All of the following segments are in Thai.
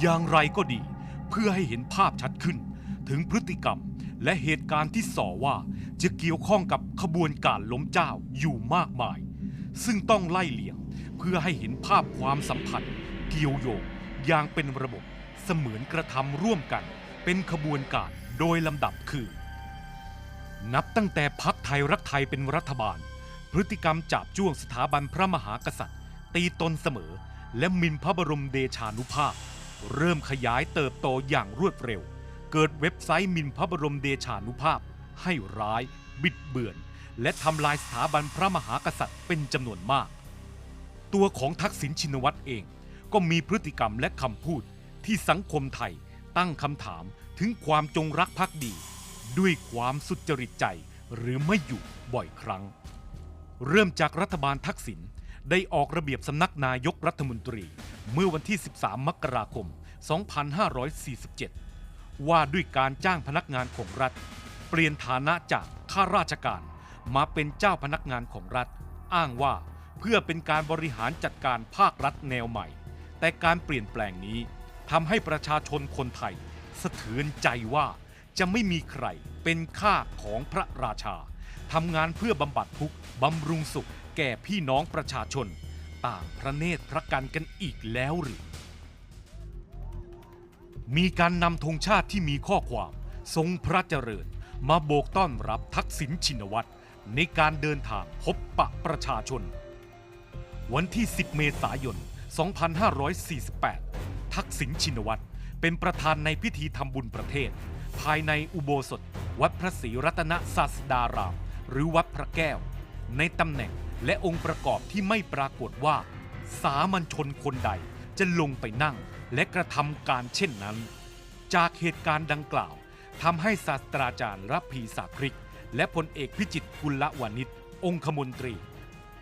อย่างไรก็ดี เพื่อให้เห็นภาพชัดขึ้น ถึงพฤติกรรมและเหตุการณ์ที่ส่อว่าจะเกี่ยวข้องกับขบวนการล้มเจ้าอยู่มากมาย ซึ่งต้องไล่เลียงเพื่อให้เห็นภาพความสัมพันธ์ เกี่ยวโยงอย่างเป็นระบบเสมือนกระทำร่วมกัน เป็นขบวนการโดยลำดับคือ นับตั้งแต่พักไทยรักไทยเป็นรัฐบาล พฤติกรรมจับจ้วงสถาบันพระมหากษัตริย์ ตีตนเสมอ และมินพระบรมเดชานุภาพ เริ่มขยายเติบโตอย่างรวดเร็ว เกิดเว็บไซต์มินพระบรมเดชานุภาพ ให้ร้าย บิดเบือน และทำลายสถาบันพระมหากษัตริย์เป็นจำนวนมาก ตัวของทักษิณชินวัตรเองก็มีพฤติกรรมและคำพูดที่สังคมไทยตั้งคำถามถึงความจงรักภักดี ด้วยความสุจริตใจหรือไม่อยู่บ่อยครั้ง เริ่มจากรัฐบาลทักษิณได้ออกระเบียบสำนักนายกรัฐมนตรี เมื่อวันที่ 13 มกราคม 2547 ว่าด้วยการจ้างพนักงานของรัฐ เปลี่ยนฐานะจากข้าราชการมาเป็นเจ้าพนักงานของรัฐ อ้างว่าเพื่อเป็นการบริหารจัดการภาครัฐแนวใหม่ แต่การเปลี่ยนแปลงนี้ทำให้ประชาชนคนไทย สะเทือนใจว่าจะไม่มีใครเป็นข้าของพระราชาทำงานเพื่อบำบัดทุกข์บำรุงสุขแก่พี่น้องประชาชน ต่างพระเนตรพระกันกันอีกแล้วหรือ มีการนำธงชาติที่มีข้อความทรงพระเจริญ มาโบกต้อนรับทักษิณชินวัตรในการเดินทางพบปะประชาชน วันที่ 10 เมษายน 2548 ทักษิณชินวัตรเป็นประธานในพิธีทำบุญประเทศ ภายในอุโบสถ วัดพระศรีรัตนศาสดาราม หรือวัดพระแก้ว ในตำแหน่ง และองค์ประกอบที่ไม่ปรากฏว่า สามัญชนคนใดจะลงไปนั่งและกระทำการเช่นนั้น จากเหตุการณ์ดังกล่าวทำให้ศาสตราจารย์รับพีสาคริก และพลเอกพิจิตรกุลวานิชองคมนตรี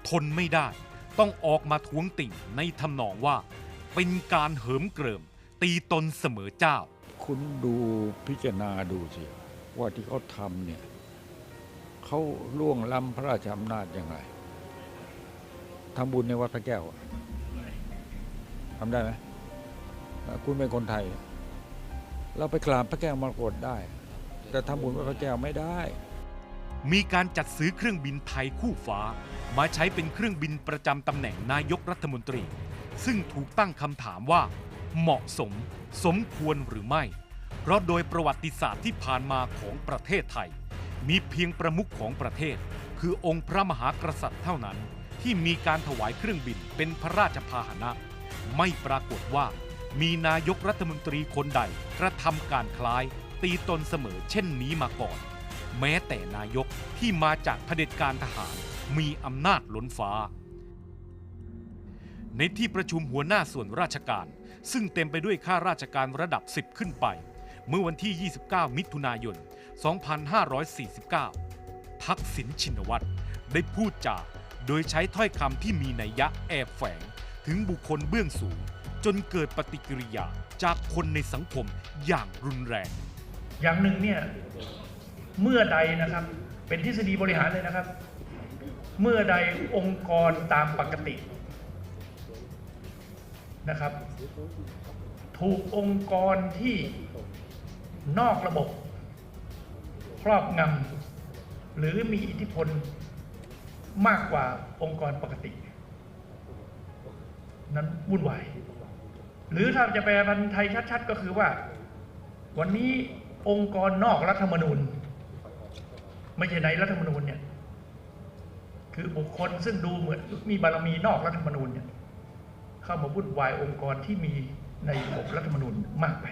ทนไม่ได้ต้องออกมาท้วงติ่งในทำนองว่า เป็นการเหิมเกริม ตีตนเสมอเจ้า คุณดูพิจารณาดูสิว่าที่เขาทำเนี่ยเขาล่วงล้ำพระราชอำนาจยังไง ทำบุญในวัดพระแก้วทำได้ไหมคุณเป็นคนไทย เราไปกราบพระแก้วมรกตได้ แต่ทำบุญวัดพระแก้วไม่ได้ มีการจัดซื้อเครื่องบินไทยคู่ฟ้า มาใช้เป็นเครื่องบินประจำตำแหน่งนายกรัฐมนตรี ซึ่งถูกตั้งคำถามว่า เหมาะสม สมควรหรือไม่ เพราะโดยประวัติศาสตร์ที่ผ่านมาของประเทศไทย มีเพียงประมุขของประเทศ คือองค์พระมหากษัตริย์เท่านั้น ที่มีการถวายเครื่องบินเป็นพระราชพาหนะ ไม่ปรากฏว่า มีนายกรัฐมนตรีคนใดกระทำการคล้ายตีตนเสมอเช่นนี้มาก่อน แม้แต่นายกที่มาจากเผด็จการทหารมีอำนาจล้นฟ้า ในที่ประชุมหัวหน้าส่วนราชการ ซึ่งเต็มไปด้วยข้าราชการระดับ 10 ขึ้นไป เมื่อวันที่ 29 มิถุนายน 2549 ทักษิณชินวัตรได้พูดจา โดยใช้ถ้อยคำที่มีนัยยะแอบแฝง ถึงบุคคลเบื้องสูง จนเกิดปฏิกิริยาจากคนในสังคมอย่างรุนแรง อย่างหนึ่งเนี่ยเมื่อใดนะครับ เป็นทฤษฎีบริหารเลยนะครับ เมื่อใดองค์กรตามปกตินะครับ ถูกองค์กรที่นอกระบบ ครอบงำหรือมีอิทธิพล มากกว่าองค์กรปกติ นั้นวุ่นวาย หรือถ้าจะแปลเป็นไทยชัด ๆ ก็คือว่า วันนี้องค์กรนอกรัฐธรรมนูญ ไม่ใช่ในรัฐธรรมนูญเนี่ย คือบุคคลซึ่งดูเหมือนมีบารมีนอกรัฐธรรมนูญเนี่ยเข้ามาวุ่นวายองค์กรที่มีในระบบรัฐธรรมนูญมากไป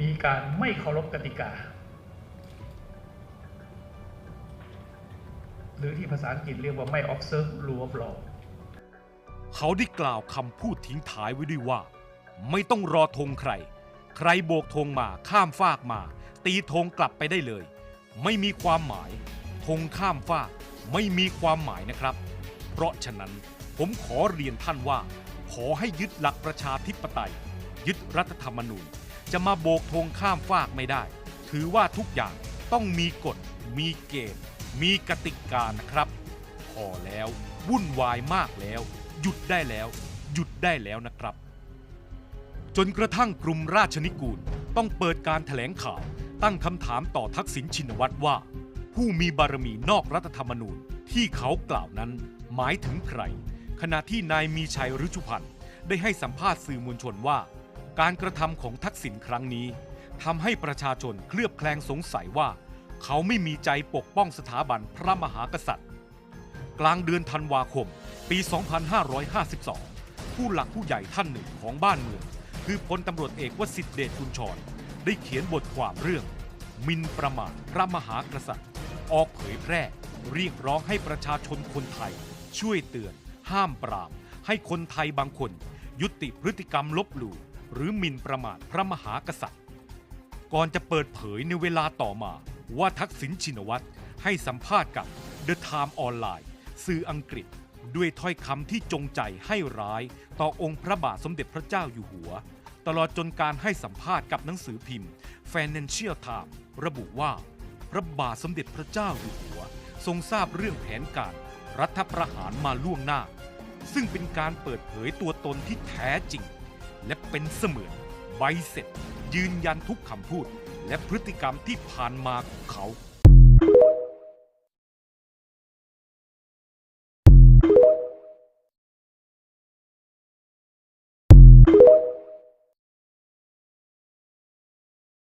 มีการไม่เคารพกติกา หรือที่ภาษาอังกฤษเรียกว่าไม่ observe rule of law เขาได้กล่าวคำพูดทิ้งท้ายไว้ด้วยว่า ไม่ต้องรอธงใคร ใครโบกธงมาข้ามฟากมา ตีธงกลับไปได้เลย ไม่มีความหมายธงข้ามฟากไม่มีความหมายนะครับ เพราะฉะนั้นผมขอเรียนท่านว่า ขอให้ยึดหลักประชาธิปไตย ยึดรัฐธรรมนูญ จะมาโบกธงข้ามฟากไม่ได้ ถือว่าทุกอย่างต้องมีกฎมีเกณฑ์ มีกติกานะครับ พอแล้ววุ่นวายมากแล้ว หยุดได้แล้ว หยุดได้แล้วนะครับ จนกระทั่งกลุ่มราชนิกูลต้องเปิดการถแถลงข่าว ตั้งคำถามต่อทักษิณชินวัตรว่า ผู้มีบารมีนอกรัฐธรรมนูญที่เขากล่าวนั้นหมายถึงใคร ขณะที่นายมีชัยฤชุพันธ์ได้ให้สัมภาษณ์สื่อมวลชนว่า การกระทำของทักษิณครั้งนี้ทำให้ประชาชนเคลือบแคลงสงสัยว่า เขาไม่มีใจปกป้องสถาบันพระมหากษัตริย์ กลางเดือนธันวาคม ปี 2552 ผู้หลักผู้ใหญ่ท่านหนึ่งของบ้านเมือง คือพลตำรวจเอกวสิทธิเดชกุลชร ได้เขียนบทความเรื่อง มินประมาทพระมหากษัตริย์ ออกเผยแพร่ เรียกร้องให้ประชาชนคนไทย ช่วยเตือน ห้ามปราม ให้คนไทยบางคน ยุติพฤติกรรมลบหลู่หรือมินประมาทพระมหากษัตริย์ ก่อนจะเปิดเผยในเวลาต่อมา ว่าทักษิณชินวัตรให้สัมภาษณ์กับ The Time Online สื่ออังกฤษ ด้วยถ้อยคำที่จงใจให้ร้ายต่อองค์พระบาทสมเด็จพระเจ้าอยู่หัว ตลอดจนการให้สัมภาษณ์กับหนังสือพิมพ์ Financial Times ระบุว่า พระบาทสมเด็จพระเจ้าอยู่หัว ทรงทราบเรื่องแผนการ รัฐประหารมาล่วงหน้า ซึ่งเป็นการเปิดเผยตัวตนที่แท้จริง และเป็นเสมือนใบเสร็จ ยืนยันทุกคำพูด และพฤติกรรมที่ผ่านมาของเขา